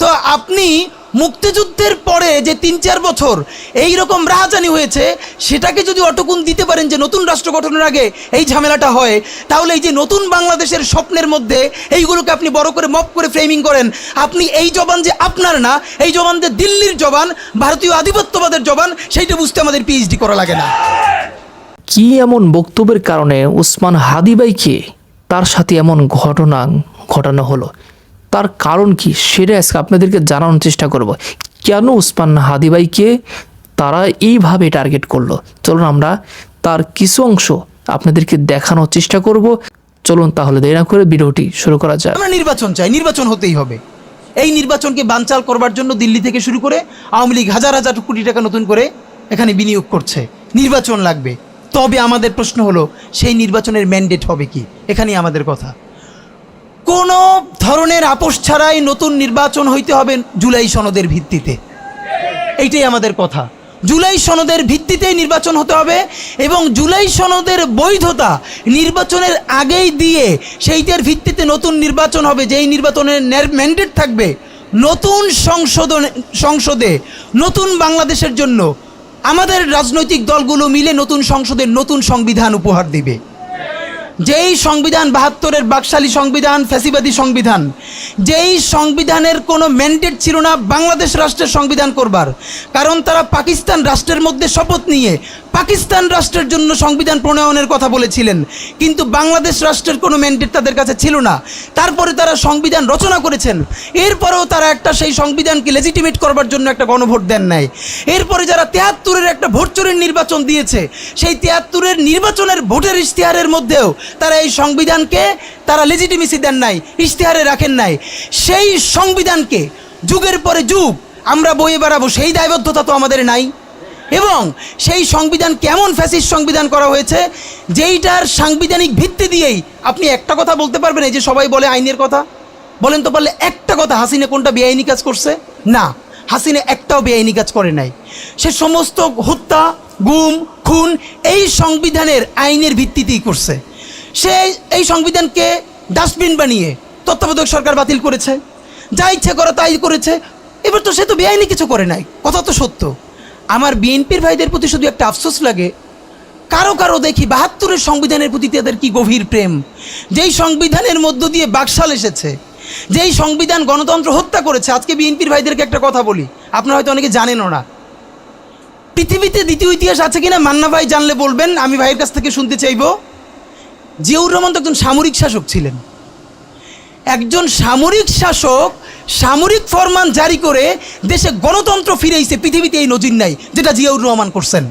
তো আপনি মুক্তিযুদ্ধের পরে যে তিন চার বছর এই রকম রাহাজানি হয়েছে, সেটাকে যদি অটকুন দিতে পারেন যে নতুন রাষ্ট্র গঠনের আগে এই ঝামেলাটা হয়, তাহলে এই যে নতুন বাংলাদেশের স্বপ্নের মধ্যে এইগুলোকে আপনি বড় করে মপ করে ফ্রেমিং করেন। আপনি এই জবান যে আপনার না, এই জবান যে দিল্লির জবান, ভারতীয় আধিপত্যবাদের জবান, সেইটা বুঝতে আমাদের পিএইচডি করা লাগে না। কি এমন বক্তব্যের কারণে উসমান হাদিবাইকে তার সাথে এমন ঘটনা, ঘটানো হলো। তার কারণ কি সেটা আজকে আপনাদেরকে জানানোর চেষ্টা করব। কেন উসমান হাদিবাইকে তারা এইভাবে টার্গেট করল? চলুন আমরা তার কিছু অংশ আপনাদেরকে দেখানোর চেষ্টা করব। চলুন তাহলে দেরি না করে ভিডিওটি শুরু করা যায় আমরা নির্বাচন চাই, নির্বাচন হতেই হবে। এই নির্বাচনকে বানচাল করবার জন্য দিল্লি থেকে শুরু করে আওয়ামী লীগ হাজার হাজার কোটি টাকা নতুন করে এখানে বিনিয়োগ করছে। নির্বাচন লাগবে। তবে আমাদের প্রশ্ন হলো, সেই নির্বাচনের ম্যান্ডেট হবে কি? এখানেই আমাদের কথা। কোনো ধরনের আপোষ ছাড়াই নতুন নির্বাচন হইতে হবে জুলাই সনদের ভিত্তিতে। এইটাই আমাদের কথা। জুলাই সনদের ভিত্তিতেই নির্বাচন হতে হবে এবং জুলাই সনদের বৈধতা নির্বাচনের আগেই দিয়ে সেইটার ভিত্তিতে নতুন নির্বাচন হবে। যেই নির্বাচনের ম্যান্ডেট থাকবে নতুন সংশোধন সংসদে, নতুন বাংলাদেশের জন্য। আমাদের রাজনৈতিক দলগুলো মিলে নতুন সংসদে নতুন সংবিধান উপহার দিবে। যেই সংবিধান বাহাত্তরের বাকশালী সংবিধান, ফ্যাসিবাদী সংবিধান, যেই সংবিধানের কোনো ম্যান্ডেট ছিল না বাংলাদেশ রাষ্ট্রের সংবিধান করবার, কারণ তারা পাকিস্তান রাষ্ট্রের মধ্যে শপথ নিয়ে পাকিস্তান রাষ্ট্রের জন্য সংবিধান প্রণয়নের কথা বলেছিলেন। কিন্তু বাংলাদেশ রাষ্ট্রের কোনো ম্যান্ডেট তাদের কাছে ছিল না। তারপরে তারা সংবিধান রচনা করেছেন। এরপরেও তারা একটা সেই সংবিধানকে লেজিটিমেট করবার জন্য একটা গণভোট দেন নাই। এরপরে যারা তেহাত্তরের একটা ভোট চুরির নির্বাচন দিয়েছে, সেই তেহাত্তরের নির্বাচনের ভোটের ইশতেহারের মধ্যেও তারা এই সংবিধানকে তারা লেজিটিমেসি দেন নাই, ইশতেহারে রাখেন নাই। সেই সংবিধানকে যুগের পরে যুগ আমরা বয়ে বেড়াবো, সেই দায়বদ্ধতা তো আমাদের নাই। এবং সেই সংবিধান কেমন ফ্যাসিস সংবিধান করা হয়েছে, যেইটার সাংবিধানিক ভিত্তি দিয়েই আপনি একটা কথা বলতে পারবেন, এই যে সবাই বলে আইনের কথা। বলেন তো পারলে একটা কথা, হাসিনে কোনটা বেআইনি কাজ করছে? না, হাসিনে একটাও বেআইনি কাজ করে নাই। সে সমস্ত হত্যা, গুম, খুন এই সংবিধানের আইনের ভিত্তিতেই করছে। সে এই সংবিধানকে ডাস্টবিন বানিয়ে তত্ত্বাবধায়ক সরকার বাতিল করেছে। যা ইচ্ছে করে তাই করেছে। এবার তো সে তো বেআইনি কিছু করে নাই। কথা তো সত্য। আমার বিএনপির ভাইদের প্রতি শুধু একটা আফসোস লাগে। কারও কারও দেখি বাহাত্তরের সংবিধানের প্রতি তাদের কি গভীর প্রেম। যেই সংবিধানের মধ্য দিয়ে বাকশাল এসেছে, যেই সংবিধান গণতন্ত্র হত্যা করেছে, আজকে বিএনপির ভাইদেরকে একটা কথা বলি, আপনারা হয়তো অনেকে জানেনও না। পৃথিবীতে দ্বিতীয় ইতিহাস আছে কিনা মান্না ভাই জানলে বলবেন, আমি ভাইয়ের কাছ থেকে শুনতে চাইব। জিয়াউর রহমান তো একজন সামরিক শাসক ছিলেন। একজন সামরিক শাসক সামরিক ফরমান জারি করে দেশে গণতন্ত্র ফিরেইছে, পৃথিবীতে এই নজির নাই, যেটা জিয়াউর রহমান করছেন।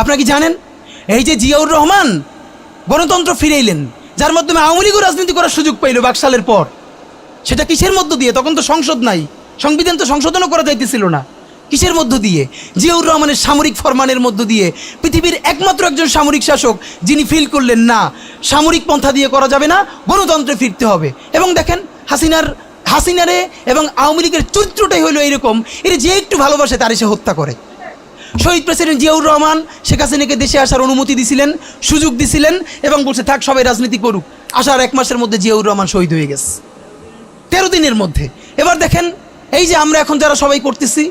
আপনারা কি জানেন? এই যে জিয়াউর রহমান গণতন্ত্র ফিরেইলেন, যার মাধ্যমে আওয়ামী লীগও রাজনীতি করার সুযোগ পাইল বাকশালের পর। সেটা কিসের মধ্য দিয়ে? তখন তো সংসদ নাই, সংবিধান তো সংশোধনও করা যাইতেছিল না। কিসের মধ্য দিয়ে? জিয়াউর রহমানের সামরিক ফরমানের মধ্য দিয়ে। পৃথিবীর একমাত্র একজন সামরিক শাসক, যিনি ফিল করলেন, না, সামরিক পন্থা দিয়ে করা যাবে না, গণতন্ত্রে ফিরতে হবে। এবং দেখেন, হাসিনার, হাসিনারে এবং আওয়ামী লীগের চরিত্রটাই হলো এইরকম এর যে একটু ভালোবাসে তার সে হত্যা করে। শহীদ প্রেসিডেন্ট জিয়াউর রহমান, শেখ হাসিনাকে দেশে আসার অনুমতি দিছিলেন, সুযোগ দিছিলেন এবং বলছে, থাক, সবাই রাজনীতি করুক। আসার এক মাসের মধ্যে জিয়াউর রহমান শহীদ হয়ে গেছে। তেরো দিনের মধ্যে। এবার দেখেন, এই যে আমরা এখন যারা সবাই করতেছি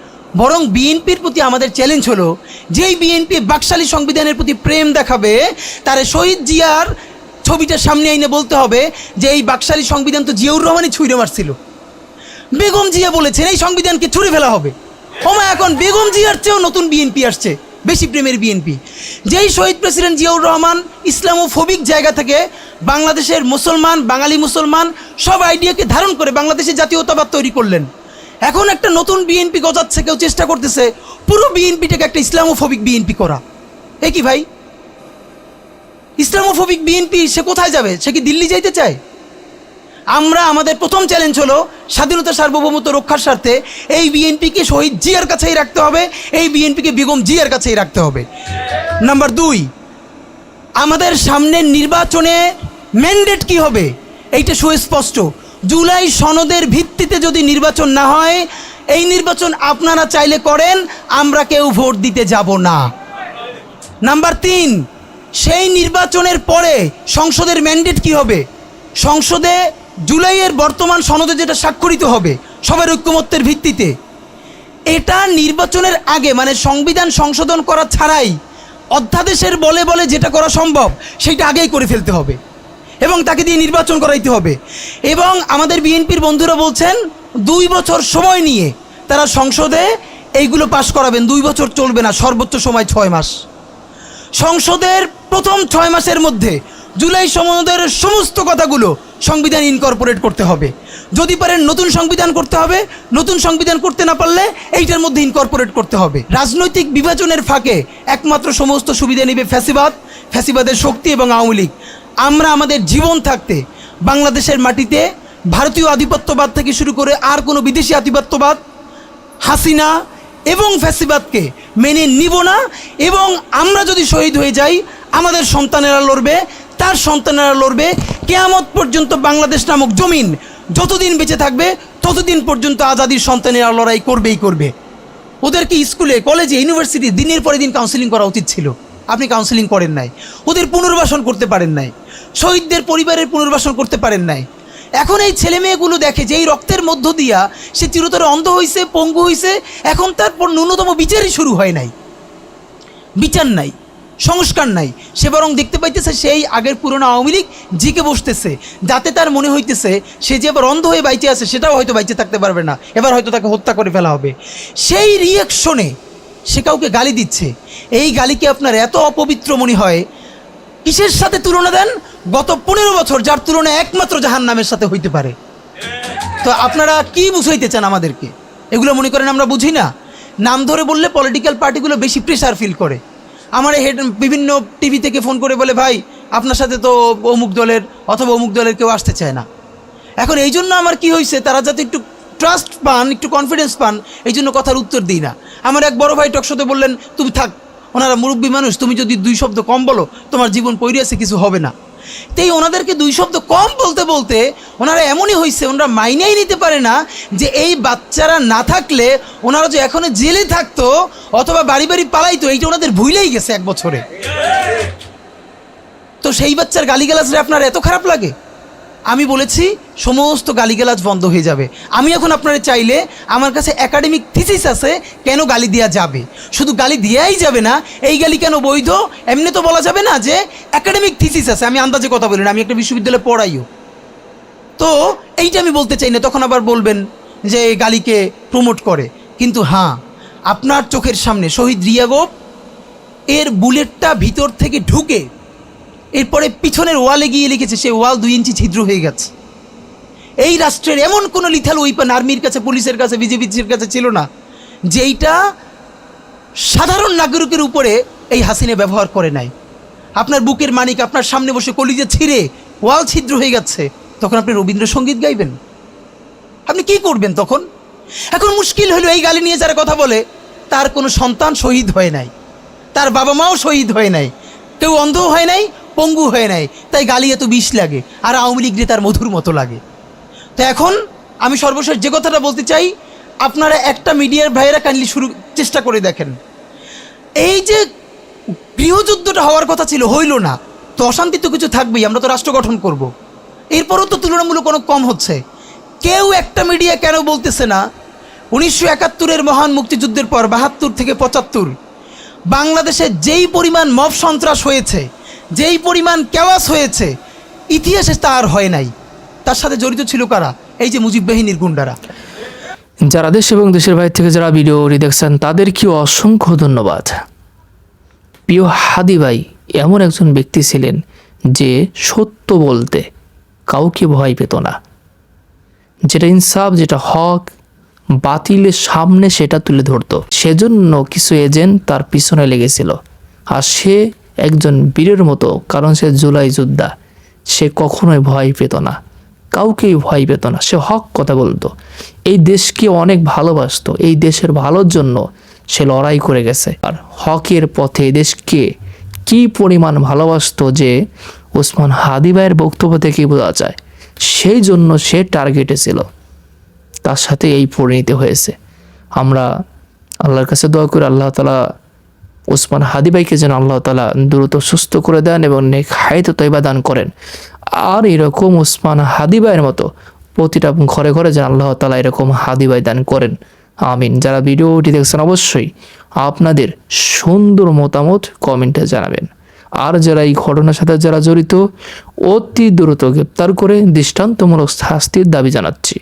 বরং বিএনপির প্রতি আমাদের চ্যালেঞ্জ হলো, যেই বিএনপি বাকশালী সংবিধানের প্রতি প্রেম দেখাবে, তারে শহীদ জিয়ার ছবিটা সামনে আইনে বলতে হবে যে এই বাকশালী সংবিধান তো জিয়াউর রহমানই ছুঁড়ে মারছিল। বেগম জিয়া বলেছেন, এই সংবিধানকে ছুঁড়ে ফেলা হবে। ওমা, এখন বেগম জিয়ার চেয়েও নতুন বিএনপি আসছে, বেশি প্রেমের বিএনপি। যেই শহীদ প্রেসিডেন্ট জিয়াউর রহমান ইসলামোফোবিক জায়গা থেকে বাংলাদেশের মুসলমান, বাঙালি মুসলমান, সব আইডিয়াকে ধারণ করে বাংলাদেশের জাতীয়তাবাদ তৈরি করলেন। এখন একটা নতুন বিএনপি গজাচ্ছে, কেউ চেষ্টা করতেছে পুরো বিএনপিটাকে একটা ইসলামোফোবিক বিএনপি করা। এ কি ভাই? ইসলামোফোবিক বিএনপি সে কোথায় যাবে? সে কি দিল্লি যাইতে চায়? আমরা, আমাদের প্রথম চ্যালেঞ্জ হলো স্বাধীনতা সার্বভৌমত্ব রক্ষার স্বার্থে এই বিএনপিকে শহীদ জিয়ার কাছেই রাখতে হবে, এই বিএনপিকে বেগম জিয়ার কাছেই রাখতে হবে। নাম্বার দুই, আমাদের সামনের নির্বাচনে ম্যান্ডেট কি হবে? এইটা সুস্পষ্ট। জুলাই সনদের ভিত্তিতে যদি নির্বাচন না হয়, এই নির্বাচন আপনারা চাইলে করেন, আমরা কেউ ভোট দিতে যাব না। নাম্বার তিন, সেই নির্বাচনের পরে সংসদের ম্যান্ডেট কি হবে? সংসদে জুলাইয়ের বর্তমান সনদে যেটা স্বাক্ষরিত হবে, সবার ঐক্যমত্যের ভিত্তিতে। এটা নির্বাচনের আগে মানে সংবিধান সংশোধন করা ছাড়াই অধ্যাদেশের বলে বলে যেটা করা সম্ভব, সেটা আগেই করে ফেলতে হবে। এবং তাকে দিয়ে নির্বাচন করাইতে হবে। এবং আমাদের বিএনপির বন্ধুরা বলছেন, দুই বছর সময় নিয়ে তারা সংসদে এইগুলো পাশ করাবেন, দুই বছর চলবে না, সর্বোচ্চ সময় ছয় মাস। সংসদের প্রথম ছয় মাসের মধ্যে জুলাই সনদের সমস্ত কথাগুলো সংবিধান ইনকর্পোরেট করতে হবে। যদি পারেন নতুন সংবিধান করতে হবে, নতুন সংবিধান করতে না পারলে এইটার মধ্যে ইনকর্পোরেট করতে হবে। রাজনৈতিক বিভাজনের ফাঁকে একমাত্র সমস্ত সুবিধা নেবে ফ্যাসিবাদ, ফ্যাসিবাদের শক্তি এবং আওয়ামী লীগ। আমরা আমাদের জীবন থাকতে বাংলাদেশের মাটিতে ভারতীয় আধিপত্যবাদ থেকে শুরু করে আর কোনো বিদেশি আধিপত্যবাদ, হাসিনা এবং ফ্যাসিবাদকে মেনে নিব না এবং আমরা যদি শহীদ হয়ে যাই, আমাদের সন্তানেরা লড়বে, তার সন্তানেরা লড়বে। কেয়ামত পর্যন্ত বাংলাদেশ নামক জমিন যতদিন বেঁচে থাকবে, ততদিন পর্যন্ত আজাদির সন্তানেরা লড়াই করবেই করবে। ওদেরকে স্কুলে, কলেজে, ইউনিভার্সিটি দিনের পরে দিন কাউন্সিলিং করা উচিত ছিল? আপনি কাউন্সিলিং করেন নাই। ওদের পুনর্বাসন করতে পারেন নাই। শহীদদের পরিবারের পুনর্বাসন করতে পারেন নাই। এখন এই ছেলে মেয়েগুলো দেখে যে এই রক্তের মধ্য দিয়া সে চিরতরে অন্ধ হইছে, পঙ্গু হইছে, এখন তারপর ন্যূনতম বিচারই শুরু হয় নাই। বিচার নাই, সংস্কার নাই। সে বরং দেখতে পাইতেছে সেই আগের পুরনো আওয়ামী লীগ জিকে বসতেছে। যাতে তার মনে হইতেছে সে যে এবার অন্ধ হয়ে বাইচে আছে, সেটাও হয়তো বাইচে থাকতে পারবে না। এবার হয়তো তাকে হত্যা করে ফেলা হবে। সেই রিয়াকশনে সে কাউকে গালি দিচ্ছে। এই গালিকে আপনার এত অপবিত্র মনে হয় কিসের সাথে তুলনা দেন, গত পনেরো বছর যার তুলনা একমাত্র জাহান নামের সাথে হইতে পারে। তো আপনারা কি বুঝাইতে চান আমাদেরকে? এগুলো মনে করেন আমরা বুঝি না। নাম ধরে বললে পলিটিক্যাল পার্টিগুলো বেশি প্রেশার ফিল করে। আমার হেড বিভিন্ন টিভি থেকে ফোন করে বলে, ভাই, আপনার সাথে তো অমুক দলের অথবা অমুক দলের কেউ আসতে চায় না। এখন এই জন্য আমার কি হয়েছে তারা যাতে একটু ট্রাস্ট পান, একটু কনফিডেন্স পান, এই জন্য কথার উত্তর দিই না। আমার এক বড় ভাই টকশোতে বললেন, তুমি থাক ওনারা মুরব্বী মানুষ, তুমি যদি দুই শব্দ কম বলো, তোমার জীবন পৈরিয়াছে কিছু হবে না। তাই ওনাদেরকে দুই শব্দ কম বলতে বলতে ওনারা এমনই হয়েছে ওনারা মাইনেই নিতে পারে না যে এই বাচ্চারা না থাকলে ওনারা যে এখনও জেলে থাকতো অথবা বাড়ি বাড়ি পালাইতো, এইটা ওনাদের ভুলেই গেছে এক বছরে। তো সেই বাচ্চার গালিগালাজরে আপনার এত খারাপ লাগে? আমি বলেছি সমস্ত গালিগালাজ বন্ধ হয়ে যাবে। আমি এখন আপনারা চাইলে আমার কাছে একাডেমিক থিসিস আছে কেন গালি দেওয়া যাবে? শুধু গালি দেওয়াই যাবে না, এই গালি কেন বৈধ? এমনি তো বলা যাবে না যে একাডেমিক থিসিস আছে। আমি আন্দাজে কথা বলি না, আমি একটা বিশ্ববিদ্যালয়ে পড়াইও। তো এইটা আমি বলতে চাই না, তখন আবার বলবেন যে গালিকে প্রমোট করে। কিন্তু হ্যাঁ আপনার চোখের সামনে শহীদ রিয়াগোপ এর বুলেটটা ভিতর থেকে ঢুকে এরপরে পিছনের ওয়ালে গিয়ে লিখেছে, সে ওয়াল দুই ইঞ্চি ছিদ্র হয়ে গেছে। এই রাষ্ট্রের এমন কোনো লিথাল ওয়েপন আর্মির কাছে, পুলিশের কাছে বিজেপির কাছে ছিল না, যেইটা সাধারণ নাগরিকের উপরে এই হাসিনে ব্যবহার করে নাই। আপনার বুকের মানিক, আপনার সামনে বসে কলিজে ছিঁড়ে ওয়াল ছিদ্র হয়ে যাচ্ছে তখন আপনি রবীন্দ্রসঙ্গীত গাইবেন? আপনি কি করবেন তখন? এখন মুশকিল হলো এই গালি নিয়ে যারা কথা বলে, তার কোনো সন্তান শহীদ হয় নাই, তার বাবা মাও শহীদ হয় নাই, কেউ অন্ধ হয় নাই পঙ্গু হয়ে নেয়, তাই গালি এত বিষ লাগে, আর আওয়ামী লীগ তার মধুর মতো লাগে। তো এখন আমি সর্বশেষ যে কথাটা বলতে চাই, আপনারা একটা মিডিয়ার ভাইয়েরা কাইন্ডলি শুরু, চেষ্টা করে দেখেন। এই যে গৃহযুদ্ধটা হওয়ার কথা ছিল, হইল না। তো অশান্তি তো কিছু থাকবেই, আমরা তো রাষ্ট্র গঠন করব। এরপরও তো তুলনামূলক অনেক কম হচ্ছে। কেউ একটা মিডিয়া কেন বলতেছে না, উনিশশো একাত্তরের মহান মুক্তিযুদ্ধের পর বাহাত্তর থেকে পঁচাত্তর, বাংলাদেশে যেই পরিমাণ মব সন্ত্রাস হয়েছে যেই পরিমাণ কেওয়াস হয়েছে, ইতিহাসে তা আর হয় নাই। তার সাথে জড়িত ছিল কারা? এই যে মুজিব বাহিনীর গুন্ডারা। যারা দেশ এবং দেশের বাইরে থেকে যারা ভিডিওটি দেখছেন তাদেরকেও অসংখ্য ধন্যবাদ। প্রিয় হাদি ভাই, এমন একজন ব্যক্তি ছিলেন যে সত্য বলতে কাউকে ভয় পেত না। যেটা ইনসাফ, যেটা হক, বাতিলের সামনে সেটা তুলে ধরতো। সেজন্য কিছু এজেন্ট তার পিছনে লেগেছিল। আর সে একজন বীরের মতো, কারণ সে জুলাই যোদ্ধা। সে কখনোই ভয় পেত না। কাউকেই ভয় পেত না। সে হক কথা বলতো। এই দেশকে অনেক ভালোবাসতো। এই দেশের ভালোর জন্য সে লড়াই করে গেছে। আর হকের পথে দেশকে কি পরিমাণ ভালোবাসতো যে ওসমান হাদি ভাইয়ের বক্তব্য থেকেই বোঝা যায়। সেই জন্য সে টার্গেটে ছিল। তার সাথে এই পরিণতি হয়েছে। আমরা আল্লাহর কাছে দোয়া করি, আল্লাহ তালা ওসমান হাদি ভাইকে যেন আল্লাহ তালা দ্রুত সুস্থ করে দেন এবং নেক হায়ত তৈবা দান করেন। আর এরকম ওসমান হাদি ভাইয়ের মতো প্রতিটা ঘরে ঘরে যেন আল্লাহ তালা এরকম হাদি ভাই দান করেন। আমিন। যারা ভিডিওটি দেখছেন অবশ্যই আপনাদের সুন্দর মতামত কমেন্টে জানাবেন। আর যারা এই ঘটনার সাথে যারা জড়িত, অতি দ্রুত গ্রেপ্তার করে দৃষ্টান্তমূলক শাস্তির দাবি জানাচ্ছি।